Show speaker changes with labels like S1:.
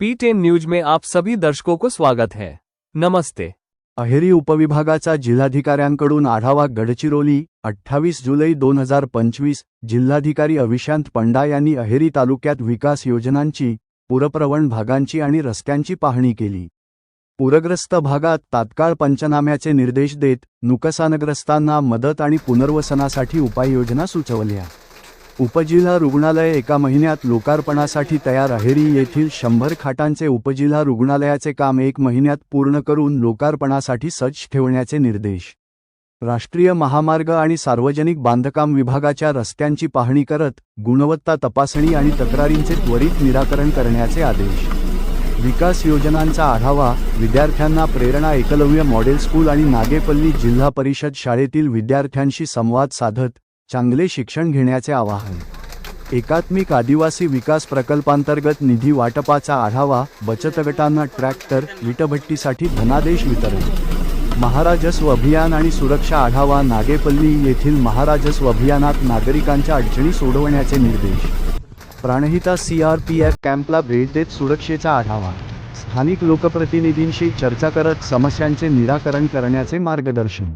S1: P ten news में आप सभी दर्शकों को स्वागत है। नमस्ते।
S2: अहेरी उपविभागाचा जिल्हाधिकाऱ्यांकडून आढावा गडचिरोली अठ्ठावीस जुलै दोन हजार पंचवीस जिल्हाधिकारी अविशांत पंडा यांनी अहेरी तालुक्यात विकास योजनांची पूरप्रवण भागांची आणि रस्त्यांची पाहणी केली. पूरग्रस्त भागात तात्काळ पंचनाम्याचे निर्देश देत नुकसानग्रस्तांना मदत आणि पुनर्वसनासाठी उपाययोजना सुचवल्या. उपजिल्हा रुग्णालय एका महिन्यात लोकार्पणासाठी तयार अहेरी येथील शंभर खाटांचे उपजिल्हा रुग्णालयाचे काम एक महिन्यात पूर्ण करून लोकार्पणासाठी सज्ज ठेवण्याचे निर्देश. राष्ट्रीय महामार्ग आणि सार्वजनिक बांधकाम विभागाच्या रस्त्यांची पाहणी करत गुणवत्ता तपासणी आणि तक्रारींचे त्वरित निराकरण करण्याचे आदेश. विकास योजनांचा आढावा विद्यार्थ्यांना प्रेरणा एकलव्य मॉडेल स्कूल आणि नागेपल्ली जिल्हा परिषद शाळेतील विद्यार्थ्यांशी संवाद साधत चांगले शिक्षण घेण्याचे आवाहन. एकात्मिक आदिवासी विकास प्रकल्पांतर्गत निधी वाटपाचा आढावा बचत गटांना ट्रॅक्टर विटभट्टीसाठी धनादेश वितरण. महाराजस्व अभियान आणि सुरक्षा आढावा नागेपल्ली येथील महाराजस्व अभियानात नागरिकांच्या अडचणी सोडवण्याचे निर्देश. Pranhita C R P F कॅम्पला भेट देत सुरक्षेचा आढावा. स्थानिक लोकप्रतिनिधींशी चर्चा करत समस्यांचे निराकरण करण्याचे मार्गदर्शन.